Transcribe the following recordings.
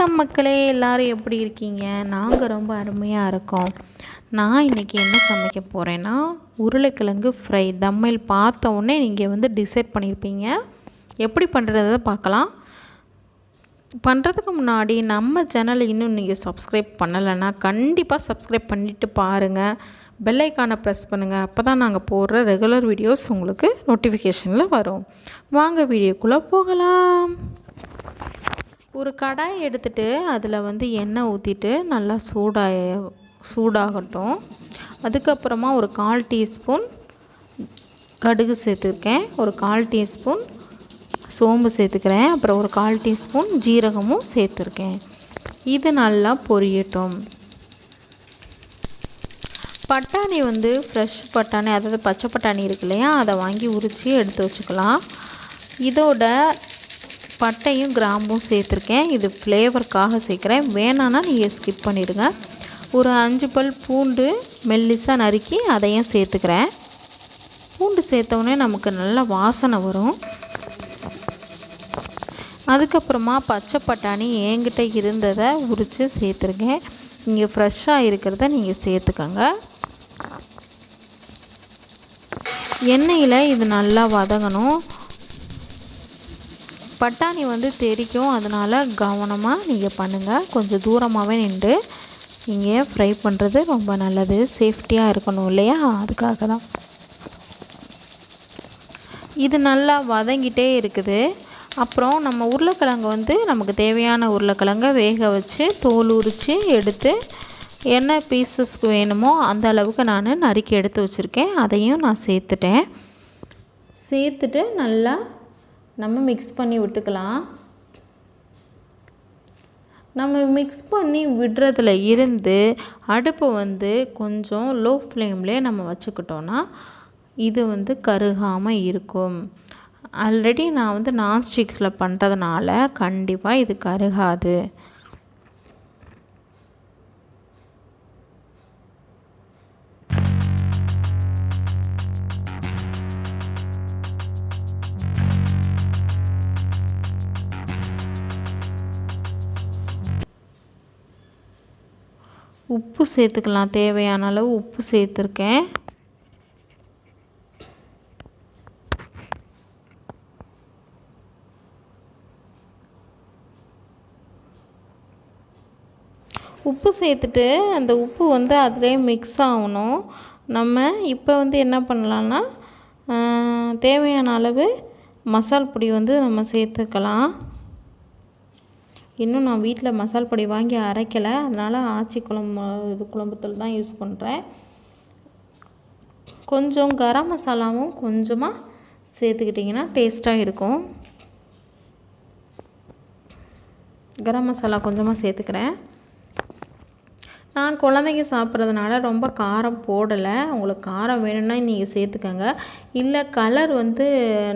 வணக்கம் மக்களே எல்லாரும் எப்படி இருக்கீங்க? நாங்கள் ரொம்ப அருமையாக இருக்கோம். நான் இன்றைக்கி என்ன சமைக்க போகிறேன்னா உருளைக்கிழங்கு ஃப்ரை தம்மையில் பார்த்த உடனே நீங்கள் வந்து டிசைட் பண்ணியிருப்பீங்க எப்படி பண்ணுறத பார்க்கலாம். பண்ணுறதுக்கு முன்னாடி நம்ம சேனலை இன்னும் நீங்கள் சப்ஸ்கிரைப் பண்ணலைன்னா கண்டிப்பாக சப்ஸ்கிரைப் பண்ணிவிட்டு பாருங்கள் பெல்லைக்கானை ப்ரெஸ் பண்ணுங்கள் அப்போ தான் நாங்கள் போடுற ரெகுலர் வீடியோஸ் உங்களுக்கு நோட்டிஃபிகேஷனில் வரும். வாங்க வீடியோக்குள்ளே போகலாம். ஒரு கடாய் எடுத்துட்டு அதில் வந்து எண்ணெய் ஊற்றிட்டு நல்லா சூடாக சூடாகட்டும். அதுக்கப்புறமா ஒரு கால் டீஸ்பூன் கடுகு சேர்த்துருக்கேன். ஒரு கால் டீஸ்பூன் சோம்பு சேர்த்துக்கிறேன். அப்புறம் ஒரு கால் டீஸ்பூன் ஜீரகமும் சேர்த்துருக்கேன். இது நல்லா பொரியட்டும். பட்டாணி வந்து ஃப்ரெஷ் பட்டாணி அதாவது பச்சை பட்டாணி இருக்கு இல்லையா? அதை வாங்கி உரித்து எடுத்து வச்சுக்கலாம். இதோட பட்டையும் கிராம்பும் சேர்த்துருக்கேன். இது ஃப்ளேவருக்காக சேர்க்குறேன். வேணான்னா நீங்கள் ஸ்கிப் பண்ணிவிடுங்க ஒரு அஞ்சு பல் பூண்டு மெல்லிசாக நறுக்கி அதையும் சேர்த்துக்கிறேன். பூண்டு சேர்த்தவுடனே நமக்கு நல்ல வாசனை வரும். அதுக்கப்புறமா பச்சை பட்டாணி என்கிட்ட இருந்ததை உரித்து சேர்த்துருக்கேன். நீங்கள் ஃப்ரெஷ்ஷாக இருக்கிறத நீங்கள் சேர்த்துக்கோங்க. எண்ணெயில் இது நல்லா வதங்கணும். பட்டாணி வந்து தெரிக்கும் அதனால் கவனமாக நீங்கள் பண்ணுங்கள் கொஞ்சம் தூரமாகவே நின்று நீங்கள் ஃப்ரை பண்ணுறது ரொம்ப நல்லது. சேஃப்டியாக இருக்கணும் இல்லையா? அதுக்காக தான். இது நல்லா வதங்கிட்டே இருக்குது. அப்புறம் நம்ம உருளைக்கிழங்கு வந்து நமக்கு தேவையான உருளைக்கிழங்கை வேக வச்சு தோல் உரித்து எடுத்து என்ன பீசஸ்க்கு வேணுமோ அந்த அளவுக்கு நான் நறுக்கி எடுத்து வச்சுருக்கேன். அதையும் நான் சேர்த்துட்டேன். சேர்த்துட்டு நல்லா நம்ம மிக்ஸ் பண்ணி விட்டுக்கலாம். நம்ம மிக்ஸ் பண்ணி விடுறதுல இருந்து அடுப்பு வந்து கொஞ்சம் லோ ஃப்ளேம்லேயே நம்ம வச்சுக்கிட்டோன்னா இது வந்து கருகாமல் இருக்கும். ஆல்ரெடி நான் வந்து நான்ஸ்டிக்கில் பண்ணுறதுனால கண்டிப்பாக இது கருகாது. உப்பு சேர்த்துக்கலாம். தேவையான அளவு உப்பு சேர்த்துருக்கேன். உப்பு சேர்த்துட்டு அந்த உப்பு வந்து அதிலே மிக்ஸ் ஆகணும். நம்ம இப்போ வந்து என்ன பண்ணலான்னா தேவையான அளவு மசால் பொடி வந்து நம்ம சேர்த்துக்கலாம். இன்னும் நான் வீட்டில் மசால் பொடி வாங்கி அரைக்கலை. அதனால் ஆச்சி குழம்பு இது குழம்புத்தூள் தான் யூஸ் பண்ணுறேன் கொஞ்சம் கரம் மசாலாவும் கொஞ்சமாக சேர்த்துக்கிட்டிங்கன்னா டேஸ்ட்டாக இருக்கும். கரம் மசாலா கொஞ்சமாக சேர்த்துக்கிறேன். நான் குழந்தைங்க சாப்பிட்றதுனால ரொம்ப காரம் போடலை. உங்களுக்கு காரம் வேணும்னா நீங்கள் சேர்த்துக்கோங்க. இல்லை கலர் வந்து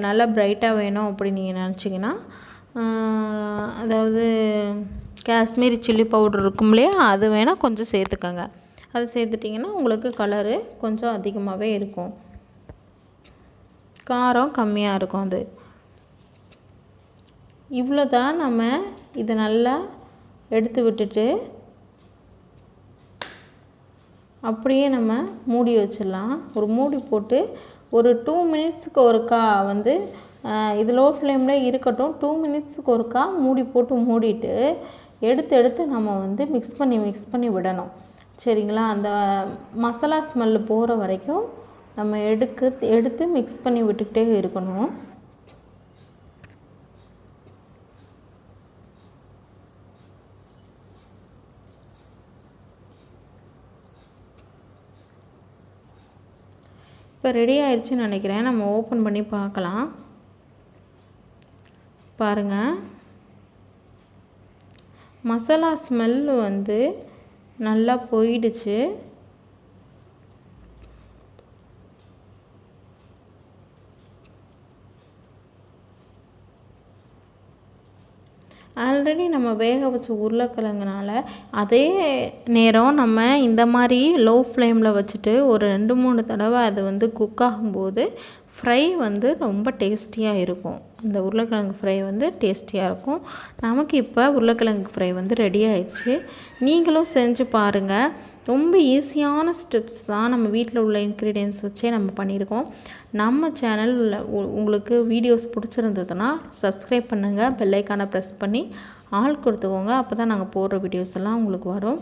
நல்லா ப்ரைட்டாக வேணும் அப்படின்னு நீங்கள் நினச்சிங்கன்னா அதாவது காஷ்மீரி சில்லி பவுடர் இருக்கும் இல்லையா? அது வேணால் கொஞ்சம் சேர்த்துக்கோங்க. அது சேர்த்துட்டிங்கன்னா உங்களுக்கு கலரு கொஞ்சம் அதிகமாகவே இருக்கும். காரம் கம்மியாக இருக்கும் அது. இவ்வளோ தான் நம்ம இதை நல்லா எடுத்து விட்டுட்டு அப்படியே நம்ம மூடி வச்சிடலாம். ஒரு மூடி போட்டு ஒரு டூ மினிட்ஸுக்கு ஒருக்கா வந்து இது லோ ஃப்ளேமில் இருக்கட்டும் டூ மினிட்ஸுக்கு ஒருக்கா மூடி போட்டு மூடிட்டு எடுத்து எடுத்து நம்ம வந்து மிக்ஸ் பண்ணி மிக்ஸ் பண்ணி விடணும். சரிங்களா? அந்த மசாலா ஸ்மெல்லு போகிற வரைக்கும் நம்ம எடுக்க எடுத்து மிக்ஸ் பண்ணி விட்டுக்கிட்டே இருக்கணும். இப்போ ரெடி ஆயிடுச்சுன்னு நினைக்கிறேன். நம்ம ஓப்பன் பண்ணி பார்க்கலாம். பாருங்கள் மசாலா ஸ்மெல் வந்து நல்லா போயிடுச்சு. ஆல்ரெடி நம்ம வேக வச்ச உருளைக்கிழங்குனால அதே நேரம் நம்ம இந்த மாதிரி லோ ஃப்ளேமில் வச்சுட்டு ஒரு ரெண்டு மூணு தடவை அது வந்து குக் ஆகும்போது ஃப்ரை வந்து ரொம்ப டேஸ்டியாக இருக்கும். இந்த உருளைக்கிழங்கு ஃப்ரை வந்து டேஸ்டியாக இருக்கும். நமக்கு இப்போ உருளைக்கிழங்கு ஃப்ரை வந்து ரெடி ஆயிடுச்சு. நீங்களும் செஞ்சு பாருங்கள் ரொம்ப ஈஸியான ஸ்டெப்ஸ் தான் நம்ம வீட்டில் உள்ள இன்க்ரீடியன்ஸ் வச்சே நம்ம பண்ணியிருக்கோம். நம்ம சேனல் உள்ள உ- உங்களுக்கு வீடியோஸ் பிடிச்சிருந்ததுன்னா சப்ஸ்கிரைப் பண்ணுங்கள் பெல்லைக்கான ப்ரெஸ் பண்ணி ஆள் கொடுத்துக்கோங்க. அப்போ தான் நாங்கள் போடுற வீடியோஸ் எல்லாம் உங்களுக்கு வரும்.